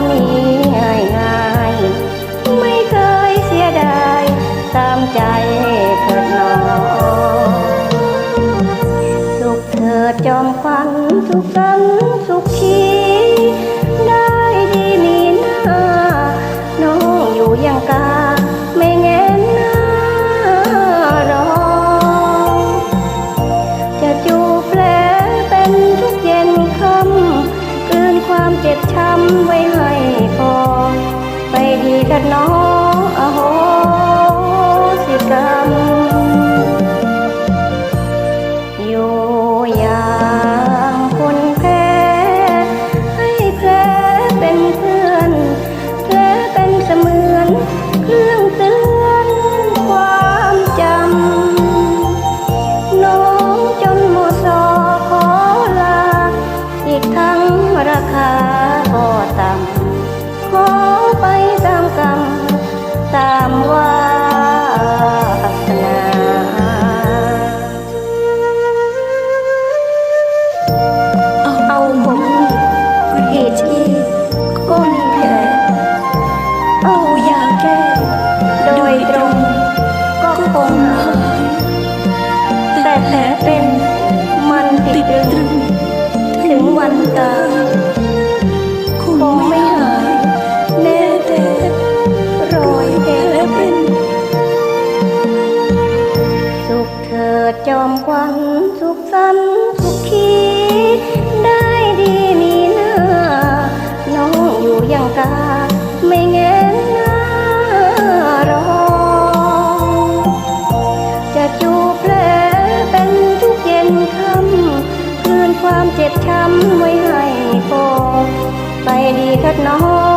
าวก็มีง่ายง่ายไม่เคยเสียดายตามใจเถิดหนอสุขเถิดจอมควันทุกครั้ง กันน้องอโหสิกรรมอยู่อย่างคนแพ้ให้แผลเป็นเพื่อนแผลเป็นเสมือนเครื่องเตือนความจำน้องจนหมดสอขอลาอีกทั้งราคา ตามกรรมตามวาสนาเอาผมกรีดที่ก็มีแผลเอายาแก้โดยตรง เจ็บช้ำไว้ให้พอไปดีเถิดน้อง